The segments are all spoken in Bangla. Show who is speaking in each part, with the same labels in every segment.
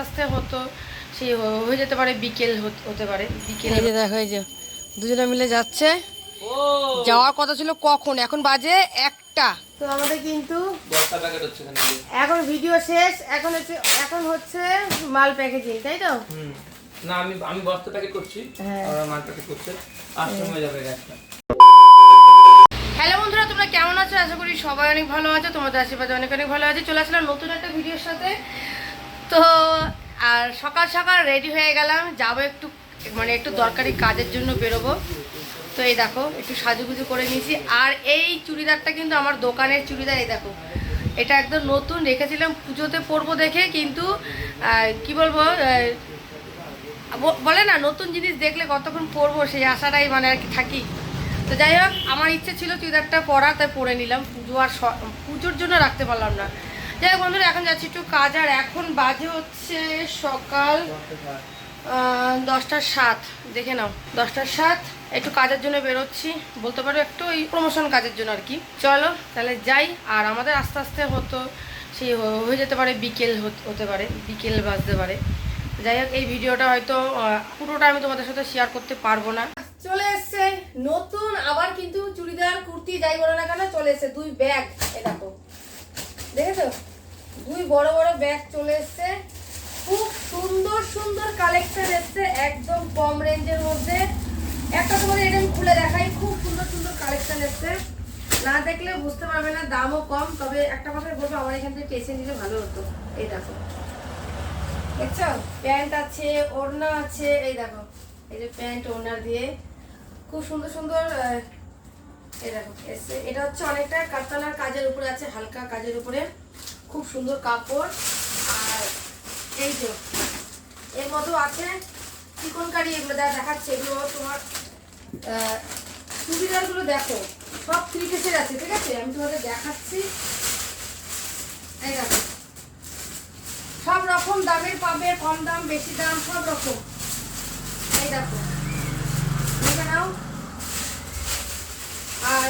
Speaker 1: আস্তে আস্তে হতো সেই হয়ে যেতে পারে বিকেল হত- হতে পারে বিকেল এই যে দেখো এই যে দুজনে মিলে যাচ্ছে। যাওয়ার কথা ছিল কখন? এখন বাজে একটা। তো আমাদের কিন্তু
Speaker 2: দশটা প্যাকেট হচ্ছে এখানে
Speaker 1: এখন ভিডিও শেষ এখন হচ্ছে এখন হচ্ছে মাল প্যাকেজিং তাই তো?
Speaker 2: হুম। না আমি আমি বস্তা প্যাকেট করছি
Speaker 1: হ্যাঁ।
Speaker 2: আর মাল প্যাকেট করছে। আশ্রম হয়ে যাবে গ্যাসটা
Speaker 1: হ্যালো বন্ধুরা তোমরা কেমন আছো? আশা করি সবাই অনেক ভালো আছো তোমাদের আশীর্বাদে অনেক অনেক ভালো আছে। চলে আসলাম নতুন একটা ভিডিওর সাথে। তো, আর সকাল সকাল রেডি হয়ে গেলাম। যাব একটু মানে একটু দরকারি কাজের জন্য বেরোবো। তো এই দেখো, একটু সাজুগুজু করে নিয়েছি। আর এই চুড়িদারটা কিন্তু আমার দোকানের চুড়িদার, এই দেখো। এটা একদম নতুন রেখেছিলাম, পুজোতে পরবো দেখে, কিন্তু কি বলব বলে না, নতুন জিনিস দেখলে কতক্ষণ পরবো, সেই আশাটাই মানে আর কি থাকি। তো যাই হোক, আমার ইচ্ছে ছিল চুড়িদারটা পরা তাই পরে নিলাম। পুজো আর পুজোর জন্য রাখতে পারলাম না। যাই হোক বন্ধুরা, এখন যাচ্ছি একটু কাজ, আর এখন বাজে হচ্ছে সকাল দশটার সাত। দেখে নাও, দশটার সাত, একটু কাজের জন্য বেরোচ্ছি। বলতে পারো একটু ওই প্রমোশন কাজের জন্য আর কি। চলো, তাহলে যাই, আর আমাদের আস্তে আস্তে হতো, সেই হয়ে যেতে পারে, বিকেল হত- পারে, বিকেল বাজতে পারে। যাই হোক, এই ভিডিওটা হয়তো পুরোটা আমি তোমাদের সাথে শেয়ার করতে পারব না। চলে এসছে নতুন, আবার কিন্তু চুড়িদার, কুর্তি, যাই বলো না কেন, চলে এসছে দুই ব্যাগ এ দেখো। দেখেছ? দুই বড় বড় ব্যাগ চলে এসছে। খুব সুন্দর সুন্দর কালেকশন এসছে, একদম কম রেঞ্জের মধ্যে। একটা তোমাদের এটা আমি খুলে দেখাই, খুব সুন্দর সুন্দর কালেকশন এসছে। না দেখলে বুঝতে পারবে না, দামও কম, তবে একটা কথাই বলব, আমার এখান থেকে পেছে নিলে ভালো হতো। এই দেখো। দেখছ? প্যান্ট আছে, ওড়না আছে, এই দেখো। এই যে প্যান্ট, ওড়না দিয়ে। খুব সুন্দর সুন্দর এই দেখো, এসছে। এটা হচ্ছে অনেকটা কাতানার কাজের উপরে আছে, হালকা কাজের উপরে। খুব সুন্দর কাপড়। আর এই যে, এর মতো আছে চিকনকারি, এগুলো দেখা, দেখাচ্ছে। এগুলো তোমার চুড়িদারগুলো দেখো। সব থ্রি পিসের আছে, ঠিক আছে? আমি তোমাদের দেখাচ্ছি। এই দেখো। সব রকম দামের পাবে, কম দাম, বেশি দাম, সব রকম। এই দেখো। দেখে নাও। আর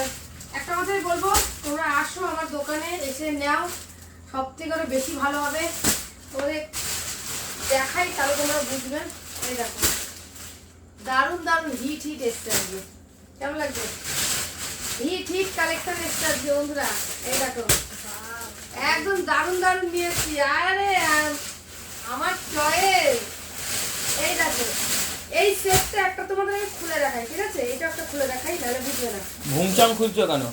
Speaker 1: একটা কথাই বলব, তোমরা আসো আমার দোকানে, এসে নাও। সব থেকে আরও বেশি ভালো হবে তোমাদের দেখাই তাহলে তোমরা বুঝবে। এই দেখো। দারুণ দারুণ হিট হিট এসছে আজকে। কেমন লাগছে? হিট হিট কালেকশন এসছে আজকে বন্ধুরা। এই দেখো। একদম দারুণ দারুণ নিয়েছি। আরে আমার চয়েস এই দেখো। এই সেটটা একটা তোমাদের আমি খুলে দেখাই ঠিক আছে? এটা একটা খুলে দেখাই তাহলে বুঝবে না।
Speaker 2: ঘুমচাম খুলছো কেন?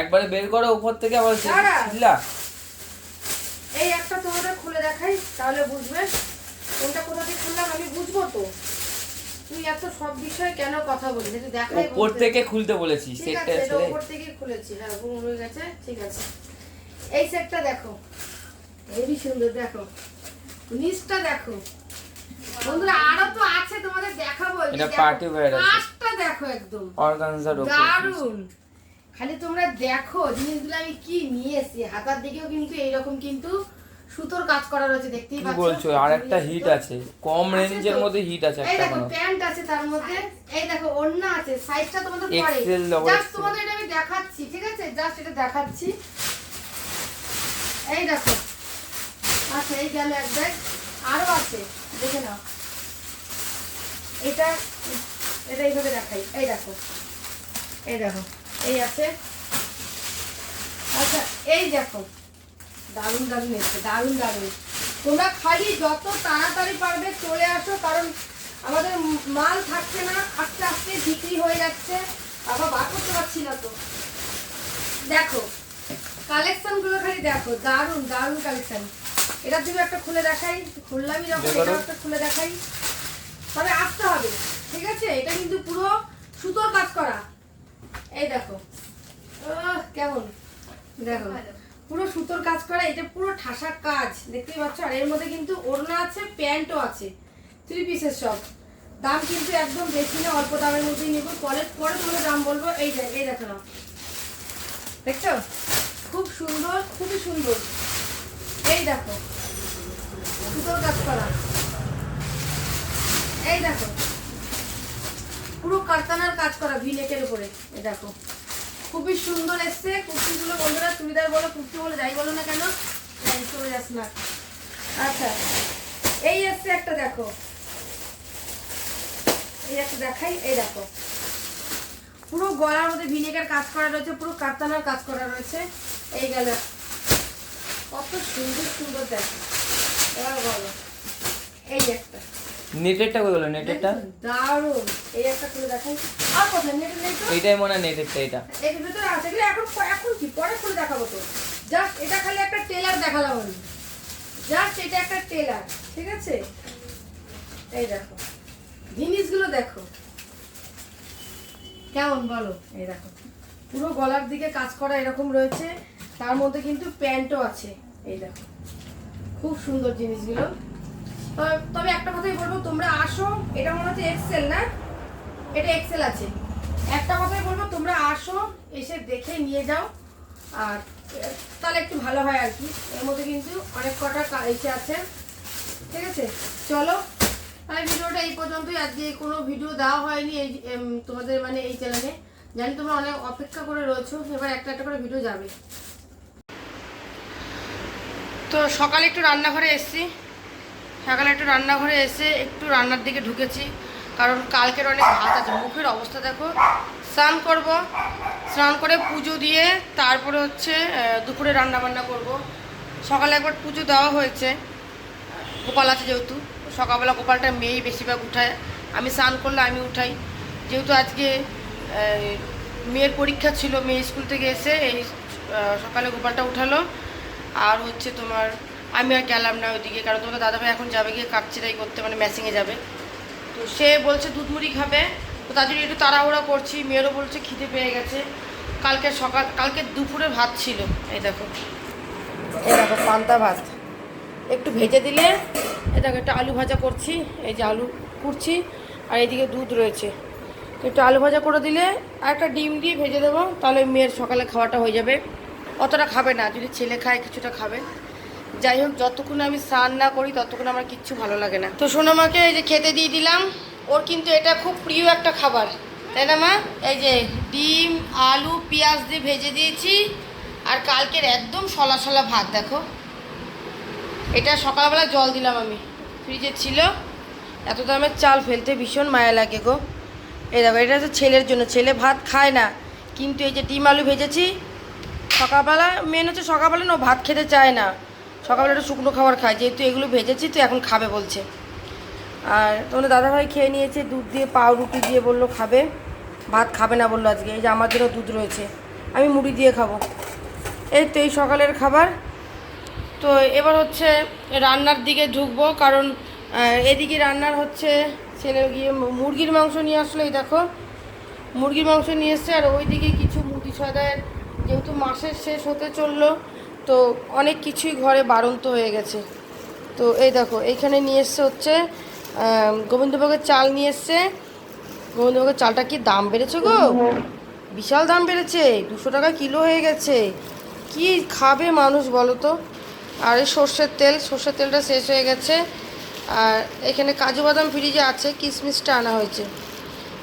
Speaker 2: একবারে বের করো উপর থেকে আবার
Speaker 1: এই একটা তোমাদের খুলে দেখাই তাহলে বুঝবে কোনটা কোথা থেকে খুললাম আমি বুঝব তো। তুই এত সব বিষয়ে কেন কথা বলিস একটু দেখাই
Speaker 2: উপর থেকে খুলতে বলেছি সেটটা ছেড়ে।
Speaker 1: উপর থেকে খুলেছি। হ্যাঁ ঘুম হয়ে গেছে ঠিক আছে। এই সেটটা দেখো। হেবি সুন্দর দেখো। নিচটা দেখো। বন্ধুরা আরও তো আছে তোমাদের দেখাবো।
Speaker 2: এটা
Speaker 1: দেখো,
Speaker 2: আছে।
Speaker 1: একদম।
Speaker 2: অর্গানজার
Speaker 1: দারুণ খালি তোমরা দেখো জিনিসগুলো আমি কি নিয়ে এসেছি। হাতার দিকেও কিন্তু এইরকম কিন্তু সুতোর কাজ করা রয়েছে দেখতেই
Speaker 2: কি
Speaker 1: পাচ্ছ?
Speaker 2: বলছো? আর একটা হিট আছে। কম রেঞ্জের মধ্যে হিট আছে
Speaker 1: এই
Speaker 2: একটা
Speaker 1: দেখো প্যান্ট আছে তার মধ্যে। এই দেখো ওড়না আছে। সাইজটা তোমাদের পরে। জাস্ট তোমাদের এটা আমি দেখাচ্ছি ঠিক আছে? জাস্ট এটা দেখাচ্ছি। এই দেখো। আচ্ছা এই গেল এক ব্যাগ আরও আছে। দেখে নাও। এটা এটা এইভাবে দেখাই। এই দেখো। এই দেখো। এই আছে। আচ্ছা এই দেখো। দারুণ দারুণ এসছে দারুণ দারুণ। তোমরা খালি যত তাড়াতাড়ি পারবে চলে আসো কারণ আমাদের মাল থাকছে না আস্তে আস্তে বিক্রি হয়ে যাচ্ছে। আবার বার করতে পারছি না তো। দেখো কালেকশনগুলো খালি দেখো দারুণ দারুণ কালেকশন। এটা তুমি একটা খুলে দেখাই খুললামই যখন। এটা একটা খুলে দেখাই। তবে আসতে হবে ঠিক আছে? এটা কিন্তু পুরো সুতোর কাজ করা। এই দেখো। কেমন? দেখো। পুরো সুতোর কাজ করা, এটা পুরো ঠাসা কাজ, দেখতেই পাচ্ছ? আর এর মধ্যে কিন্তু ওড়না আছে, প্যান্টও আছে থ্রি পিসের সব। দাম কিন্তু একদম বেশি না, অল্প দামের মধ্যেই নেব। পরে পরে তোমাদের দাম বলব। এই এই দেখো না দেখছ? খুব সুন্দর, খুবই সুন্দর। এই দেখো। সুতোর কাজ করা। এই দেখো। কারখানার কাজ করা ভিনেকের উপরে। এই দেখো। খুবই সুন্দর এসছে। কুর্তিগুলো বন্ধুরা, চুড়িদার বলো, কুর্তি বলো, যাই বলো না কেন চলে যাস না। আচ্ছা দেখো। এই একটা দেখাই, এই দেখো। পুরো গলার মধ্যে ভিনেগার কাজ করা রয়েছে, পুরো কাতানার কাজ করা রয়েছে। এই গেল। কত সুন্দর সুন্দর দেখো। এবার বলো। এই একটা
Speaker 2: নেটেরটা কই গেলো? নেটেরটা?
Speaker 1: দারুণ। এই একটা করে দেখাই। আর কোথায়? নেট নেই তো?
Speaker 2: এইটাই মনে হয় নেটেরটা এটা
Speaker 1: এর ভিতরে আছে। এগুলো এখন এখন কি? পরে খুলে দেখাবো তো। জাস্ট এটা খালি একটা টেলার দেখালাম আমি। জাস্ট এটা একটা টেলার ঠিক আছে? এই দেখো। জিনিসগুলো দেখো। কেমন বলো? এই দেখো। পুরো গলার দিকে কাজ করা এরকম রয়েছে। তার মধ্যে কিন্তু প্যান্টও আছে। এই দেখো। খুব সুন্দর জিনিসগুলো। তবে- একটা বলব তোমরা আসো, এটা মনে হচ্ছে এক্সেল না? এটা এক্সেল আছে। একটা কথাই বলব, তোমরা আসো, এসে দেখে নিয়ে যাও। আর, তাহলে একটু ভালো হয় আর কি। এর মধ্যে কিন্তু অনেক কটা এসে আছে। ঠিক আছে? চলো। তাহলে ভিডিওটা এই পর্যন্তই। আজকে কোনো ভিডিও দেওয়া হয়নি এই তোমাদের মানে এই চ্যানেলে জানি তোমরা অনেক অপেক্ষা করে রয়েছো, এবার একটা একটা করে ভিডিও যাবে। তো সকালে একটু রান্নাঘরে এসেছি। সকালে একটু রান্নাঘরে এসে একটু রান্নার দিকে ঢুকেছি। কারণ কালকের অনেক ভাত আছে। মুখের অবস্থা দেখো। স্নান করব। স্নান করে পুজো দিয়ে তারপরে হচ্ছে দুপুরে রান্না বান্না করব। সকালে একবার পুজো দেওয়া হয়েছে। গোপাল আছে যেহেতু। সকালবেলা গোপালটা মেয়েই বেশিরভাগ উঠায়। আমি স্নান করলে আমি উঠাই। যেহেতু আজকে মেয়ের পরীক্ষা ছিল, মেয়ে স্কুল থেকে এসে এই সকালে গোপালটা উঠালো। আর হচ্ছে তোমার আমি আর গেলাম না ওইদিকে, কারণ তোমার দাদাভাই এখন যাবে গিয়ে কাটছিটাই করতে মানে ম্যাসিংয়ে যাবে। তো সে বলছে, দুধ মুড়ি খাবে। তো তার জন্য একটু তাড়াহুড়া করছি। মেয়েরও বলছে, খিদে পেয়ে গেছে। কালকে সকাল, কালকে দুপুরে ভাত ছিল। এই দেখো। এই দেখো, পান্তা ভাত। একটু ভেজে দিলে, এই দেখো, একটা আলু ভাজা করছি, এই যে আলু কুড়ছি আর এদিকে দুধ রয়েছে। তো একটু আলু ভাজা করে দিলে, আর একটা ডিম দিয়ে ভেজে দেবো, তাহলে মেয়ের সকালে খাওয়াটা হয়ে যাবে। অতটা খাবে না, যদি ছেলে খায়, কিছুটা খাবে। যাই হোক, যতক্ষণ আমি স্নান না করি, ততক্ষণ আমার কিচ্ছু ভালো লাগে না। তো সোনামাকে এই যে খেতে দিয়ে দিলাম, ওর কিন্তু এটা খুব প্রিয় একটা খাবার। তাই না, মা? এই যে ডিম, আলু, পেঁয়াজ দিয়ে ভেজে দিয়েছি, আর কালকের একদম সলা সলা ভাত, দেখো। এটা সকালবেলা জল দিলাম আমি। ফ্রিজে ছিল। এত দামের চাল ফেলতে ভীষণ মায়া লাগে গো। এই দেখো, এটা হচ্ছে ছেলের জন্য। ছেলে ভাত খায় না। কিন্তু এই যে ডিম, আলু ভেজেছি, সকালবেলা মেন হচ্ছে সকালবেলা না ভাত খেতে চায় না। সকালবেলা একটু শুকনো খাবার খায়, যেহেতু এগুলো ভেজেছি তো এখন খাবে বলছে। আর তোমাদের দাদাভাই খেয়ে নিয়েছে, দুধ দিয়ে, পাউরুটি দিয়ে বলল খাবে, ভাত খাবে না বলল আজকে, এই যে আমার জন্য দুধ রয়েছে, আমি মুড়ি দিয়ে খাব। এই তো এই সকালের খাবার। তো এবার হচ্ছে রান্নার দিকে ঢুকবো, কারণ এদিকে রান্নার হচ্ছে ছেলে গিয়ে মুরগির মাংস নিয়ে আসলো, এই দেখো। মুরগির মাংস নিয়ে এসছে, আর ওইদিকে কিছু মুদি সদায়ের যেহেতু মাসের শেষ হতে চলল তো অনেক কিছুই ঘরে বাড়ন্ত হয়ে গেছে। তো এই দেখো এইখানে নিয়ে এসছে হচ্ছে গোবিন্দভোগের চাল নিয়ে এসছে। গোবিন্দভোগের চালটা কি দাম বেড়েছে গো? বিশাল দাম বেড়েছে দুশো টাকা কিলো হয়ে গেছে। কি খাবে মানুষ বলো তো? আর এই সর্ষের তেল সর্ষের তেলটা শেষ হয়ে গেছে। আর এখানে কাজু বাদাম ফ্রিজে আছে কিশমিশটা আনা হয়েছে।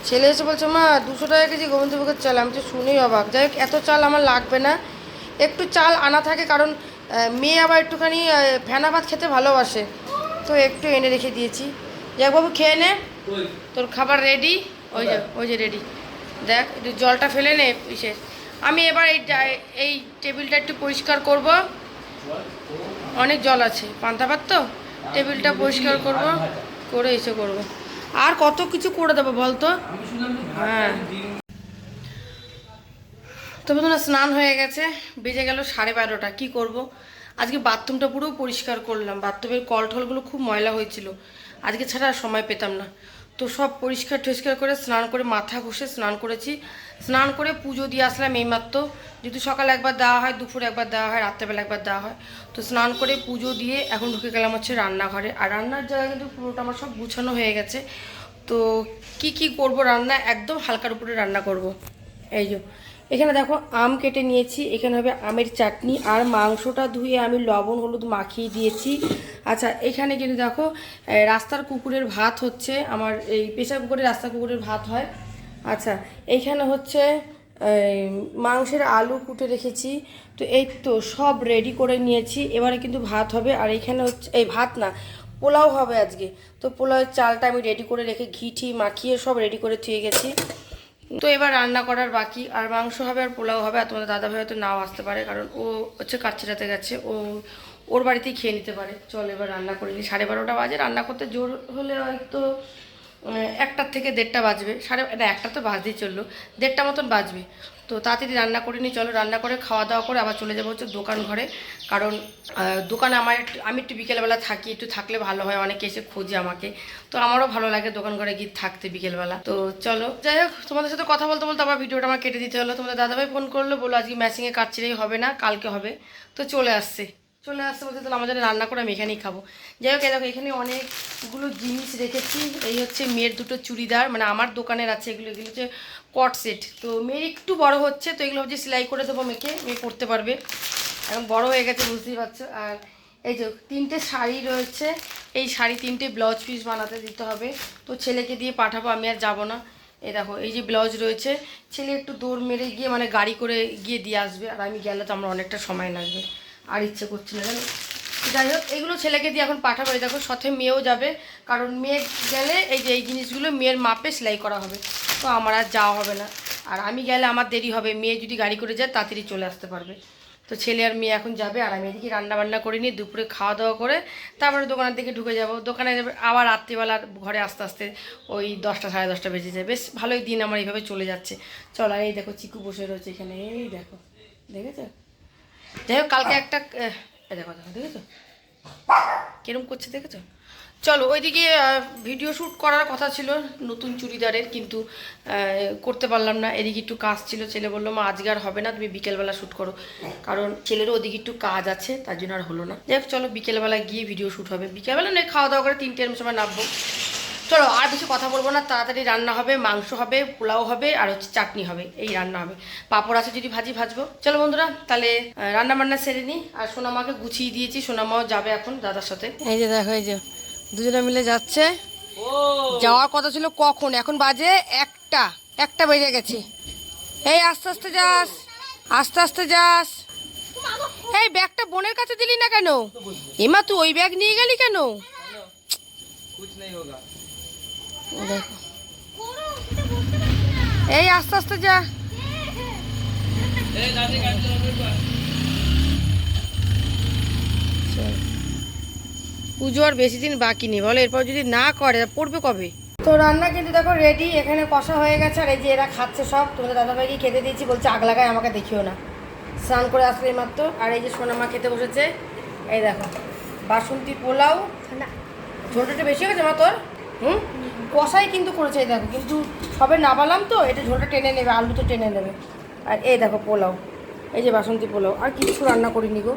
Speaker 1: ছেলে এসে বলছে মা দুশো টাকা কেজি গোবিন্দভোগের চাল। আমি তো শুনেই অবাক। যাই হোক এত চাল আমার লাগবে না। একটু চাল আনা থাকে কারণ মেয়ে আবার একটুখানি ফেনা ভাত খেতে ভালোবাসে। তো একটু এনে রেখে দিয়েছি। যাক বাবু খেয়ে নে। তোর খাবার রেডি ওই যে ওই যে রেডি দেখ একটু জলটা ফেলে নে ইসে। আমি এবার এই এই টেবিলটা একটু পরিষ্কার করব। অনেক জল আছে। পান্তা ভাত তো? টেবিলটা পরিষ্কার করব। করে এসে করব। আর কত কিছু করে দেবো বলতো? হ্যাঁ। তো না স্নান হয়ে গেছে, বেজে গেল সাড়ে বারোটা, কী করব? আজকে বাথরুমটা পুরো পরিষ্কার করলাম, বাথরুমের কল টলগুলো খুব ময়লা হয়েছিল, আজকে ছাড়া আর সময় পেতাম না। তো সব পরিষ্কার টরিষ্কার করে স্নান করে মাথা ঘষে স্নান করেছি, স্নান করে পুজো দিয়ে আসলাম এইমাত্র যদি সকালে একবার দেওয়া হয়, দুপুরে একবার দেওয়া হয়, রাত্রেবেলা একবার দেওয়া হয়, তো স্নান করে পুজো দিয়ে এখন ঢুকে গেলাম হচ্ছে রান্নাঘরে, আর রান্নার জায়গায় কিন্তু পুরোটা আমার সব গুছানো হয়ে গেছে, তো কি কি করব রান্না একদম হালকার উপরে রান্না করব, এই যে। এখানে দেখো, আম কেটে নিয়েছি। এখানে হবে আমের চাটনি আর মাংসটা ধুয়ে আমি লবণ, হলুদ মাখিয়ে দিয়েছি। আচ্ছা এখানে কিন্তু দেখো রাস্তার কুকুরের ভাত হচ্ছে। আমার এই প্রেশার কুকুরের রাস্তার কুকুরের ভাত হয়। আচ্ছা এইখানে হচ্ছে মাংসের আলু কুটে রেখেছি। তো এই তো সব রেডি করে নিয়েছি। এবারে কিন্তু ভাত হবে। আর এখানে হচ্ছে, এই ভাত না, পোলাও হবে আজকে। তো পোলাওয়ের চালটা আমি রেডি করে রেখে ঘি ঠি মাখিয়ে সব রেডি করে থুয়ে গেছি। তো এবার রান্না করার বাকি, আর মাংস হবে আর পোলাও হবে, আর তোমাদের দাদা ভাই হয়তো নাও আসতে পারে, কারণ ও হচ্ছে কাচ্চাটাতে গেছে, ও, ওর বাড়িতেই খেয়ে নিতে পারে। চল এবার রান্না করে নিই। সাড়ে বারোটা বাজে, রান্না করতে জোর হলে হয়তো একটার থেকে দেড়টা বাজবে। সাড়ে, না, একটা তো বাজতেই চলল, দেড়টা মতন বাজবে। তো তাড়াতাড়ি রান্না করে নিই, চলো রান্না করে খাওয়া দাওয়া করে আবার চলে যাব হচ্ছে দোকান ঘরে। কারণ দোকানে আমার একটু, আমি একটু বিকেলবেলা থাকি, একটু থাকলে ভালো হয়, অনেকে এসে খোঁজে আমাকে। তো আমারও ভালো লাগে দোকান ঘরে গিয়ে থাকতে বিকেলবেলা। তো চলো, যাই হোক, তোমাদের সাথে কথা বলতে বলতে আবার ভিডিওটা আমার কেটে দিতে হলো। তোমাদের দাদাভাই ফোন করল বলো আজকে ম্যাচিংয়ে কাটছিলেই হবে না, কালকে হবে। তো চলে আসছে। চলে আসতে বলতে তাহলে জন্য রান্না করে আমি এখানেই খাব। যাই হোক দেখো, এখানে অনেকগুলো জিনিস রেখেছি। এই হচ্ছে মেয়ের দুটো চুড়িদার মানে আমার দোকানের আছে, এগুলো এগুলো হচ্ছে কট সেট তো মেয়ের একটু বড় হচ্ছে, তো এগুলো হচ্ছে সেলাই করে দেবো মেয়েকে। মেয়ে পরতে পারবে। এখন বড় হয়ে গেছে, বুঝতেই পারছ। আর এই যে তিনটে শাড়ি রয়েছে, এই শাড়ি তিনটে ব্লাউজ পিস বানাতে দিতে হবে। তো ছেলেকে দিয়ে পাঠাবো, আমি আর যাব না। এই দেখো, এই যে ব্লাউজ রয়েছে, ছেলে একটু দৌড় মেরে গিয়ে মানে গাড়ি করে গিয়ে দিয়ে আসবে। আর আমি গেলে তো আমার অনেকটা সময় লাগবে, আর ইচ্ছে করছে না, জানো? যাই হোক, এগুলো ছেলেকে দিয়ে এখন পাঠাবো। এই দেখো, সাথে মেয়েও যাবে, কারণ মেয়ে গেলে এই যে এই জিনিসগুলো মেয়ের মাপে সেলাই করা হবে। তো আমার আর যাওয়া হবে না। আর আমি গেলে আমার দেরি হবে। মেয়ে যদি গাড়ি করে যায়, তাড়াতাড়ি চলে আসতে পারবে। তো ছেলে আর মেয়ে এখন যাবে, আর আমি এদিকে রান্না বান্না করে নিয়ে দুপুরে খাওয়া দাওয়া করে তারপরে দোকানের দিকে ঢুকে যাব। দোকানে যাবে, আবার রাত্রিবেলা ঘরে আস্তে আস্তে ওই দশটা, সাড়ে দশটা বেজে যায়। বেশ ভালোই দিন আমার এইভাবে চলে যাচ্ছে। চল, আর এই দেখো, চিকু বসে রয়েছে এখানে। এই দেখো, দেখেছ? যাই হোক, কালকে একটা দেখো দেখো, দেখেছ? কিরম করছে, দেখেছ? চলো, ওইদিকে ভিডিও শ্যুট করার কথা ছিল, নতুন চুড়িদারের, কিন্তু করতে পারলাম না। এদিকে একটু কাজ ছিল, ছেলে বলল, মা, আজকে আর হবে না, তুমি বিকেলবেলা শ্যুট করো। কারণ ছেলেরও ওদিকে একটু কাজ আছে, তার জন্য আর হলো না। হোক, চলো বিকেলবেলা গিয়ে ভিডিও শ্যুট হবে। বিকেলবেলা নয় খাওয়া দাওয়া করে তিনটের সময় নামবো। চলো, আর বেশি কথা বলব না, তাড়াতাড়ি রান্না হবে, মাংস হবে, পোলাও হবে, আর হচ্ছে চাটনি হবে, এই রান্না হবে। পাঁপড় আছে যদি ভাজি, ভাজবো। চলো বন্ধুরা, তাহলে রান্না বান্না সেরে নিই আর সোনামাকে গুছিয়ে দিয়েছি, সোনামাও যাবে এখন দাদার সাথে। এই যে দেখো, এই যে। দুজনে মিলে যাচ্ছে। যাওয়ার কথা ছিল কখন? এখন বাজে একটা। একটা বেজে গেছে। এই আস্তে আস্তে যাস। আস্তে আস্তে যাস। এই ব্যাগটা বোনের কাছে দিলি না কেন? এমা তুই ওই ব্যাগ নিয়ে গেলি কেন? এই আস্তে আস্তে যা। পুজো আর বেশি দিন বাকি নেই। বলো এরপর যদি না করে পড়বে কবে? তো রান্না কিন্তু দেখো রেডি এখানে কষা হয়ে গেছে আর এই যে এরা খাচ্ছে সব তোমাদের দাদাভাইকে খেতে দিয়েছি বলছে আগ লাগায় আমাকে দেখিও না। স্নান করে আসলে মাত্র আর এই যে সোনামা খেতে বসেছে এই দেখো বাসন্তী পোলাও। ঝোলটা একটু বেশি হয়েছে গেছে মা তোর? হুম? কষাই কিন্তু করেছে এই দেখো কিন্তু সবে নাবালাম তো এটা ঝোলটা টেনে নেবে আলু তো টেনে নেবে। আর এই দেখো পোলাও এই যে বাসন্তী পোলাও আর কিছু রান্না করিনি গো।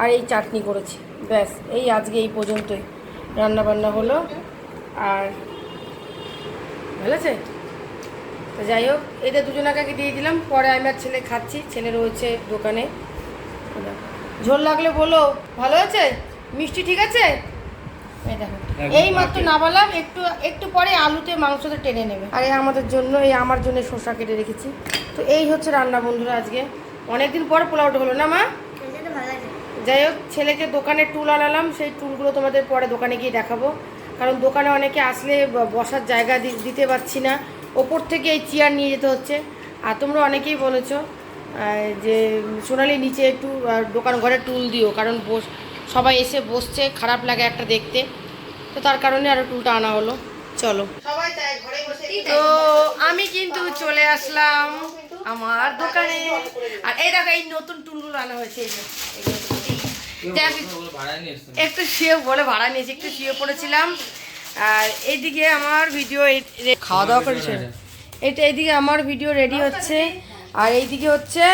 Speaker 1: আর এই চাটনি করেছি। ব্যাস এই আজকে এই পর্যন্তই। রান্না বান্না হলো আর ভালো আছে? তো যাই হোক এদের দুজনাকে দিয়ে দিলাম পরে আমি আর ছেলে খাচ্ছি ছেলে রয়েছে দোকানে। ঝোল লাগলে বলো ভালো আছে? মিষ্টি ঠিক আছে? এই দেখো এই মাত্র নামালাম একটু একটু পরে আলুতে মাংসতে টেনে নেবে। আর এই আমাদের জন্য এই আমার জন্য শসা কেটে রেখেছি। তো এই হচ্ছে রান্না বন্ধুরা আজকে। অনেকদিন পরে পোলাওটা হলো না মা? যাই হোক ছেলেকে দোকানে টুল আনালাম সেই টুলগুলো তোমাদের পরে দোকানে গিয়ে দেখাবো। কারণ দোকানে অনেকে আসলে বসার জায়গা দিতে পারছি না। ওপর থেকে এই চেয়ার নিয়ে যেতে হচ্ছে। আর তোমরা অনেকেই বলেছ যে সোনালি নিচে একটু দোকান ঘরে টুল দিও কারণ বস সবাই এসে বসছে খারাপ লাগে একটা দেখতে। তো তার কারণে আরও টুলটা আনা হলো। চলো। তো আমি কিন্তু চলে আসলাম। আমার দোকানে। আর এই দেখো এই নতুন টুলগুলো আনা হয়েছে একটু শুয়ে বলে ভাড়া নিয়েছি একটু শুয়ে পড়েছিলাম। আর এইদিকে আমার ভিডিও খাওয়া দাওয়া করেছে? এটা এইদিকে আমার ভিডিও রেডি হচ্ছে। আর এইদিকে হচ্ছে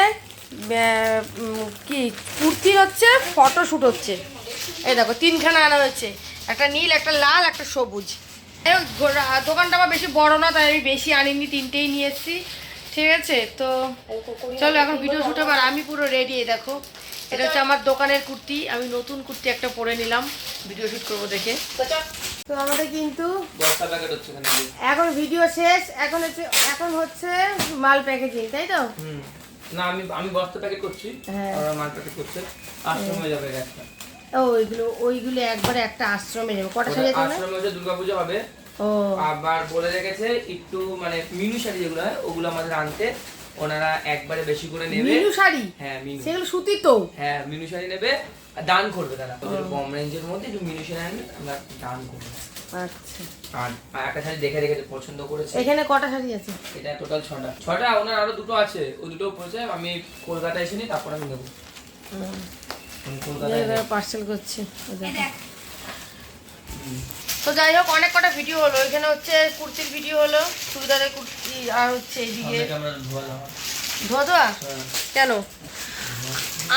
Speaker 1: কি কুর্তির হচ্ছে ফটোশ্যুট হচ্ছে। এই দেখো তিনখানা আনা হয়েছে। একটা নীল একটা লাল একটা সবুজ। দোকানটা আমার বেশি বড় না তাই আমি বেশি আনিনি তিনটেই নিয়ে এসেছি। ঠিক আছে তো চলো এখন ভিডিও শ্যুট আবার আমি পুরো রেডি দেখো। এটা হচ্ছে আমার দোকানের কুর্তি আমি নতুন কুর্তি একটা পরে নিলাম ভিডিও শুট করব দেখে। তো আমাদের কিন্তু
Speaker 2: এখানে
Speaker 1: ভিডিও শেষ এখন হচ্ছে এখন হচ্ছে মাল প্যাকেজিং তাই তো?
Speaker 2: হুম। না আমি আমি বস্তা প্যাকেট করছি
Speaker 1: হ্যাঁ।
Speaker 2: আর ওরা মাল প্যাকেট করছে আর সময় যাবে একটা।
Speaker 1: ও ওইগুলো ওইগুলো একবারে একটা আশ্রমে নেবে কটা আছে ওখানে?
Speaker 2: আশ্রমে হচ্ছে দুর্গাপুজো হবে আবার বলে রেখেছে একটু মানে মিনু শাড়ি যেগুলো হয় ওগুলো আমাদের আনতে। ওনারা একবারে বেশি করে নেবে।
Speaker 1: মিনু শাড়ি?
Speaker 2: হ্যাঁ মিনু।
Speaker 1: সেগুলো সুতি তো?
Speaker 2: হ্যাঁ মিনু শাড়ি নেবে। আর দান করবে তারা। ওদের কম রেঞ্জের মধ্যে একটু মিনু শাড়ি আনবে আমরা দান করব।
Speaker 1: আচ্ছা।
Speaker 2: আর একটা শাড়ি দেখে দেখে পছন্দ করেছে।
Speaker 1: এখানে কটা শাড়ি আছে?
Speaker 2: এটা টোটাল ছটা। ছটা ওনার আরও দুটো আছে। ওই দুটো পড়েছে আমি কলকাতায় এসে তারপর আমি নেব। কলকাতায়
Speaker 1: পার্সেল করছি। তো যাই হোক অনেক কটা ভিডিও হলো। এখানে হচ্ছে কুর্তির ভিডিও হলো চুড়িদারের কুর্তি আর হচ্ছে এইদিকে
Speaker 2: আমরা ধোয়া
Speaker 1: ধোয়া ধোয়া
Speaker 2: হ্যাঁ।
Speaker 1: কেন?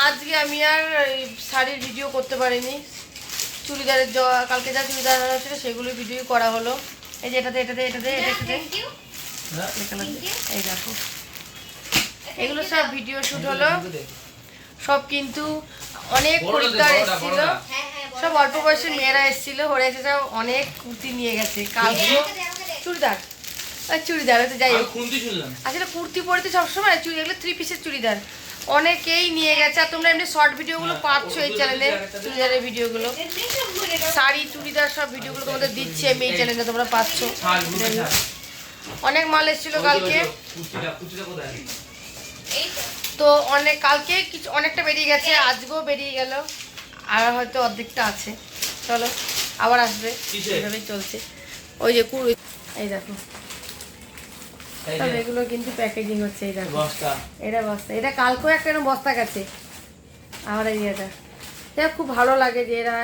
Speaker 1: আজকে আমি আর এই শাড়ির ভিডিও করতে পারিনি। চুড়িদারের কালকে যা চুড়িদার আনা হচ্ছিল সেগুলো ভিডিও করা হলো। এই যে এটাতে এটাতে এটাতে এটাতে।
Speaker 2: হ্যাঁ?
Speaker 1: এই দেখো। এগুলো সব ভিডিও শুট হলো। সব কিন্তু অনেক
Speaker 2: দে,
Speaker 1: এসেছিল।
Speaker 2: বড়টা।
Speaker 1: সব অল্প বয়সী মেয়েরা এসেছিল ওরা এসে সব অনেক কুর্তি নিয়ে গেছে। কালকে চুড়িদার। আর চুড়িদার। হয়তো যাই হোক।
Speaker 2: শুনলাম
Speaker 1: আসলে কুর্তি পরতে সবসময় চুড়ি এগুলো থ্রি পিসের চুড়িদার। অনেকেই নিয়ে গেছে। আর তোমরা এমনি শর্ট ভিডিওগুলো
Speaker 2: হ্যাঁ,
Speaker 1: পাচ্ছ এই চ্যানেলে চুড়িদারের ভিডিওগুলো শাড়ি চুড়িদার সব ভিডিওগুলো তোমাদের দিচ্ছি আমি এই চ্যানেলে তোমরা পাচ্ছ। অনেক মাল এসেছিল কালকে। তো। অনেক কালকে কিছু অনেকটা বেরিয়ে গেছে। আজকেও বেরিয়ে গেল। আর হয়তো অর্ধেকটা আছে। চলো আবার আসবে। এইভাবেই চলছে। ওই যে কুড়ি এই দেখো। তবে এগুলো কিন্তু প্যাকেজিং হচ্ছে এই দেখো। এটা বস্তা। এটা কালকেও একটা এরকম বস্তা গেছে। আমার এই এটা খুব ভালো লাগে যে এরা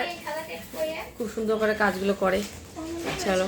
Speaker 1: খুব সুন্দর করে কাজগুলো করে। চলো।